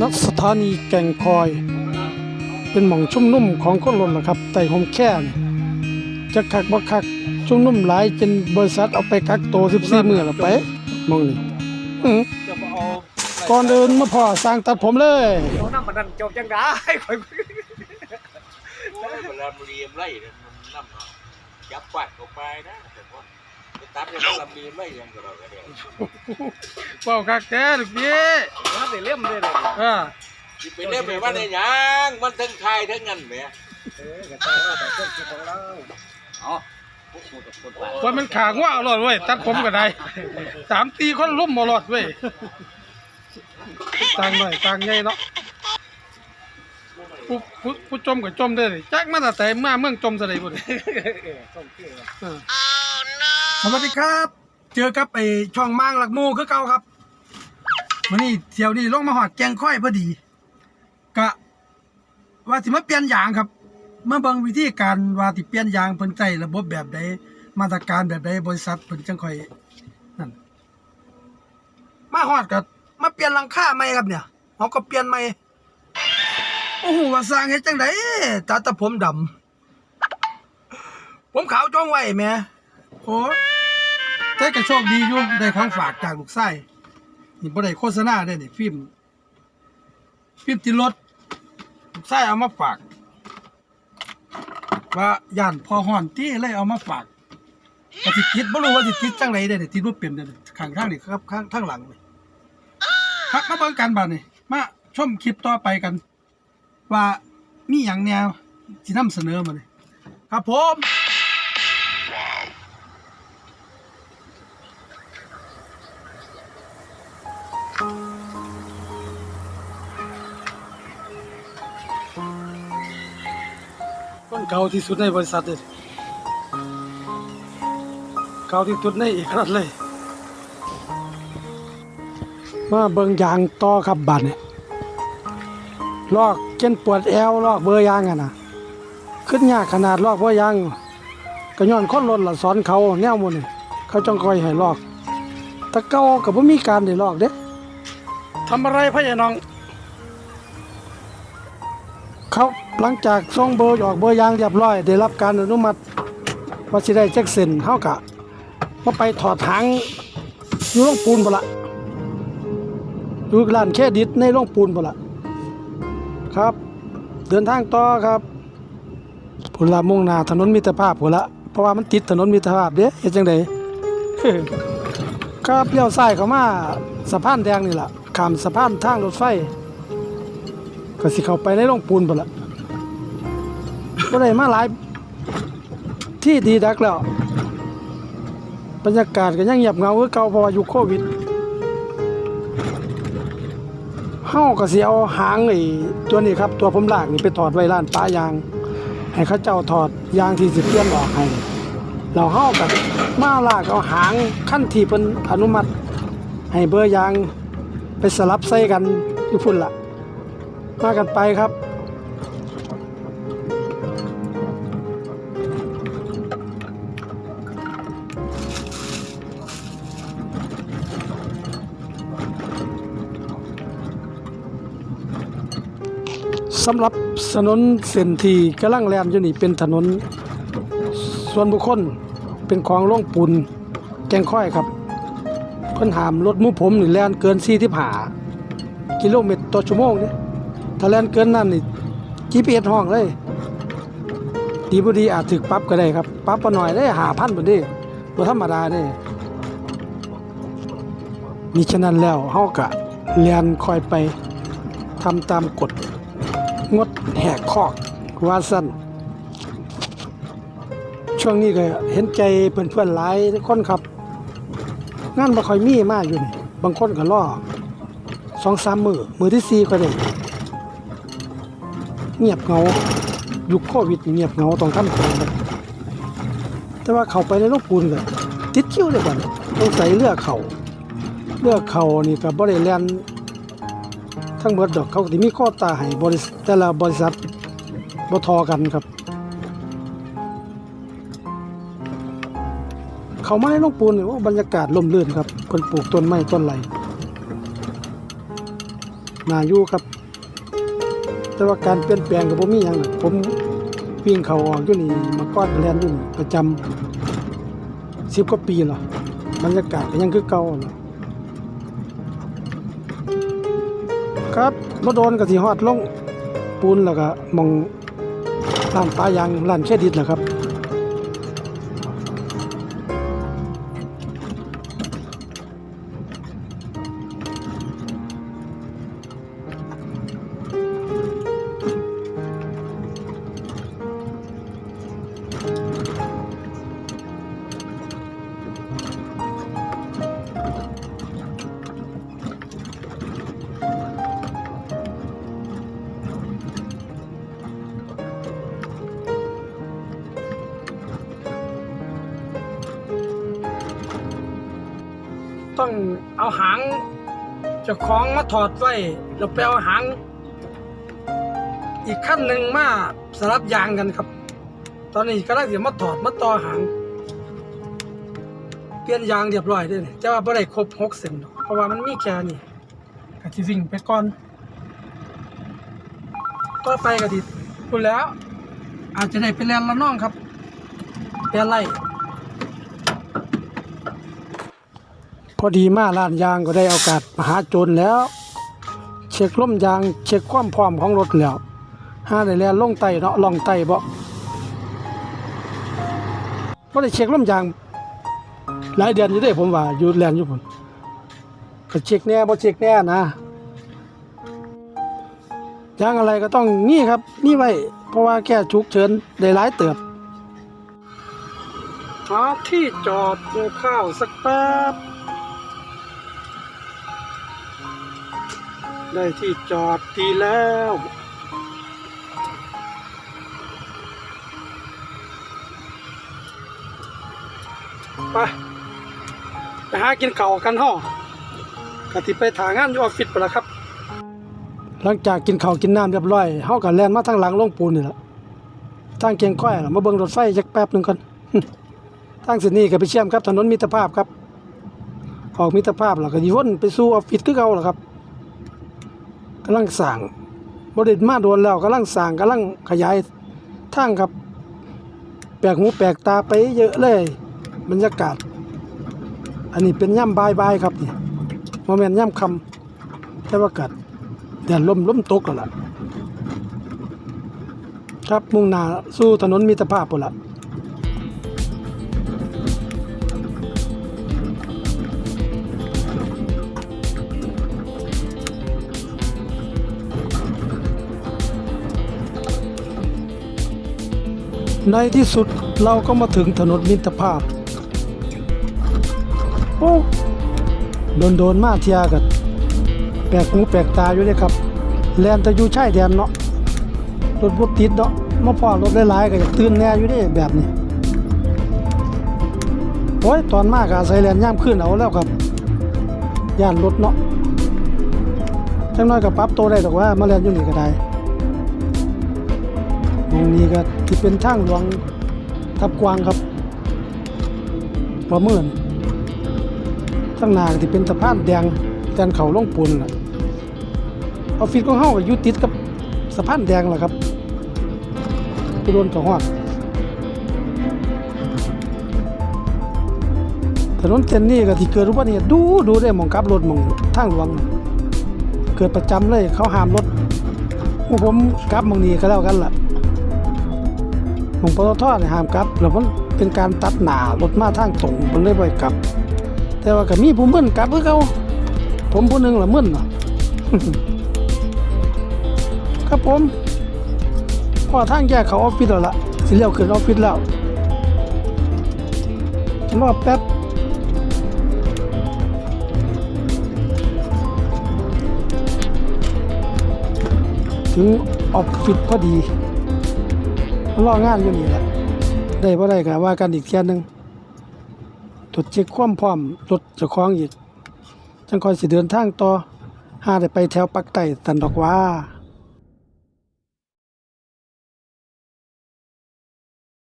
ณสถานีแก่งคอย เป็นหม่องชุ่มนุ่มของคนรถล่ะครับไต่หมแค่นี่จะคักบ่คักชุ่มนุ่มหลายจนบริษัทเอาไปกักโตว14มื้อแล้วไปหมองนี่อื้อจะมาเอาก่อนเดินมาพ่อสร้างตัดผมเลยเอาน้ำมันนั่นจบจังได้ข่อยโอ้ยเวลามันเรียมไล่เนี่ยมันน้ำเนาะจับปัดออกไปนะแต่ว่าไป ตัดเนี่ยมันลำเรียมไล่ยังกับเราก็ได้เว้าคักแท้ลูกพี่มันได้เล่มเลยเลยเออที่ไปเล่นไปว่าในหยังมันทั้งคายทั้งเงินแหมเออก็ต้องเอาแต่เครื่องคิดของเราเอาพวกกูกับคนป่าว่ามันขางัวเอารอดเว้ยตัดผมก็ได้สามตีคนล้มบ่รอดเว้ยต่างหน่อยต่างใหญ่เนาะผู้ผู้ผู้จมก็จมได้เลยจักมาแต่แต่มาเมืองจมซะได้บ่นี่เออส่งคือว่าเออส วัสดีครับ เจอกับไอช่องมางหลักหมูคือเก่าครับวันนี้เที่ยวนี้ลงมาหอดแกงค่อยพอดีกะว่าสิมาเปลี่ยนยางครับเมาเบิ่งวิธีการว่าสิเปลี่ยนยางเพิ่นใช้ระบบแบบใดมาตรการแบบใดบริษัทเพิ่นจังค่อยนั่นมาฮอดก็มาเปลี่ยนหลังคาใหม่ครับเนี่ยเฮาก็เปลี่ยนใหม่โอ้โหว่าสร้างเฮ็ดจังไดตาตะผมดำผมขาวจ้องไว้แม่โอ้ แต่ก็โชคดีอยู่ได้ของฝากจากลูกชายนี่บ่ได้โฆษณาเด้นี่ฟิล์มฟิล์มติดรถใส่เอามาฝาก ว่าย่านพอห่อนที่เลยเอามาฝากก็สิติดบ่รู้ว่าสิติดจังไดเด้อติดบ่เป็นเด้อข้างทางนี่ครับข้างทางหลังนี่ครับมาเบิ่งกันบัดนี้มาชมคลิปต่อไปกัน ว่ามีหยังแนวสินำเสนอมานี่ครับผม เก่าที่สุดในบริษัทเลยเก่าที่สุดในเอกราชเลย มาเบิงยางต่อครับบัดเนี่ยลอกเจนปวดแอวลอกเบอร์ยางอะนะขึ้นยากขนาดลอกเบอร์ยางก็ย้อนคนรถละสอนเขาแนวหมันนี่เขาจ้องคอยให้ลอกแตะเก้ากับบ่มีการได้ลอกเด้ทำอะไรพ่อใหญ่น้อง เขา หลังจากส่งเบอร์ออกเบอร์ยางเรียบร้อย ได้รับการอนุมัติว่าสิได้แจ็คเซนเฮากะมาไปถอดถังอยู่โรงปูนบ่ละอยู่ร้านเครดิตในโรงปูนบ่ละครับ เดินทางต่อครับพุละมุ่งหน้าถนนมิตรภาพพุละเพราะว่ามันติดถนนมิตรภาพเด้เฮ็ดจังไดครับเลี้ยวซ้ายเข้ามาสะพานแดงนี่ล่ะข้ามสะพานทางรถไฟก็สิเข้าไปในโรงปูนพุ่ละ ก็ได้มาหลายที่ดีดักแล้ว บรรยากาศก็ยังเงียบเงาคือเก่าเพราะว่าอยู่โควิดเฮาก็สิเอาหางไอ้ตัวนี้ครับ ตัวผมลากนี่ไปถอดไว้ร้านป้ายาง ให้เขาเจ้าถอดยางที่สิเปลี่ยนออกให้เราเฮากับมาลากเอาหางขั้นที่เพิ่นอนุมัติ ให้เบอร์ยางไปสลับใส่กันอยู่พุ่นละมากันไปครับ สำหรับถนนเส้นที่กำลังแล่นอยู่นี่เป็นถนน ส่วนบุคคลเป็นของโล่งปูนแกงค่อยครับเพิ่นหามรถมูผมนี่แลนเกิน45กิโลเมตรต่อชั่วโมงนี่ถ้าแลนเกินนั่นนี่ GPS ห้องเลย ดีบ่ดีอาจถึกปั๊บก็ได้ครับปั๊บบ่หน่อยได้หาพันบ่เด้บ่ธรรมดาเด้มีฉะนั้นแล้วเฮาก็เรียนคอยไปทำตามกฎ งดแหกคอกว่าสั้นช่วงนี้ก็เห็นใจเพื่อนๆหลายคนครับ งานบ่ค่อยมีมาอยู่นี่บางคนก็รอสองสามมือมือที่สี่ก็ได้เงียบเงายุคโควิดเงียบเงาต้องทำของครับแต่ว่าเขาไปในโรงปูนก็ติดคิวเลยก่อนต้องใส่เลือกเขาเลือกเขานี่ก็บ่ได้แล่น ทั้งหมดดอกเขาก็สิมีข้อตาให้บริษัทแต่ละบริษัทบทอกันครับ เขามาในโรงปูนเนี่โอ้บรรยากาศร่มรื่นครับเพิ่นปลูกต้นไม้ต้นไรนาอยู่ครับ แต่ว่าการเปลี่ยนแปลงก็บ่มีหยังนะผมวิ่งเขาออกอยู่นี่มาก่อนก็แล่นอยู่นี่ประจำ10กว่าปีแล้วบรรยากาศก็ยังคือเก่าน่ะ ครับบ่โดนก็สิฮอดลงปูนแล้วก็มองร้านปลายางร้านเครดิตแหละครับ ต้องเอาหางเจะคล้าของมาถอดไว้แล้วไปเอาหาง อีกขั้นหนึ่งมาสลับยางกันครับ ตอนนี้ก็ได้เดี๋ยวมาถอดมาต่อหาง เปลี่ยนยางเรียบร้อยด้วยแต่ว่าบ่ได้ครบหกเส้นเพราะว่ามันมีแค่นี้ก็สิวิ่งไปก่อน ต่อไปก็สิพูดแล้ว อาจจะได้ไปแลนละน้องครับแปลนไล่ พอดีมาร้านยางก็ได้โอกาสมาหาโจรแล้ว เช็คล่มยางเช็คความพร้อมของรถแล้วห้าได้แลนลงไตเนาะลองไตบ่บ่ได้เช็คล่มยาง หลายเดือนอยู่เด้ผมว่าอยู่แลนอยู่พุ่นก็เช็คแน่บ่เช็คแน่นะยางอะไรก็ต้องนี่ครับ นี่ไว้ เพราะว่าแก้ฉุกเฉินได้หลายเติบหาที่จอดกินข้าวสักแป๊บ ได้ที่จอดดีแล้ว ไปไปหากินเก่ากันห่อกะติไปถางานอยู่ออฟฟิศไปแล้วครับ หลังจากกินข้าวกินน้ำเรียบร้อยเฮาก็แลนมาทางหลังลงปูนนี่แหละทางเกียงค่อยล่ะมาเบิ่งรถไฟจักแป๊บหนึ่งก่อนทางเส้นนี้ก็ไปเชื่อมครับถนนมิตรภาพครับออกมิตรภาพแล้วก็สิวนไปสู่ออฟฟิศคือเก่าล่ะครับ กำลังสร้างบริษัทมาโดนแล้วกำลังสร้างกำลังขยายทางครับ แปลกหูแปลกตาไปเยอะเลย บรรยากาศ อันนี้เป็นย่ำบายบายครับนี่โมเมนต์ย่ำคำแต่ว่ากัดแดดลมลมตกแล้วล่ะครับมุ่งหน้าสู่ถนนมิตรภาพปุ่นละ ในที่สุดเราก็มาถึงถนนมิตรภาพ โอ้โดนโดนมาเทียกันแปลกหูแปลกตาอยู่เลยครับ แลนแต่อยู่ชายแดนเนาะ รถบดติดเนาะมาพอรถหลายๆก็อยากตื่นแน่อยู่ด้แบบนี้ โอ้ยตอนมากอาศัยแลนย่ามขึ้นเอาแล้วครับย่านรถเนาะจังน้อยก็ปรับโตได้ดอกว่ามาแลนอยู่นี่ก็ได้ รงนี้ก็ที่เป็นทางหลวงทับกวางครับประเมินข้างหน้าที่เป็นสะพานแดงแดนเขาลงปูนล่ะออฟฟิศของเฮาก็อยู่ติดกับสะพานแดงล่ะครับไปโดนกับฮอดถนนเส้นนี้ก็ที่เกิดอุบัติเหตุดูดูได้มองกลับรถมองทางหลวง เกิดประจำเลยเขาห้ามรถผมกลับมองนี้ก็แล้วกันล่ะ หมองปตทเนี่ยห้ามกลับแล้วมันเป็นการตัดหนารถมาทางตรงมันเลยบ่ให้กลับ แต่ว่าก็มีผู้มึนกลับคือเขาผมผู้หนึ่งละมึนเนครับผมพอทางแยกเขาออฟฟิศแล้วล่ะสิเลี้ยวขึ้นออฟฟิศแล้วรอแป๊บถึงออฟฟิศพอดี รองานอยู่นี่แหละได้บ่ได้ก็ว่ากันอีกเที่ยหนึงตรวจเช็คความพร้อมรถเจ้าของอีกจังคอยสิเดินทางต่อหาได้ไปแถวปักไต่ตันดอกว่า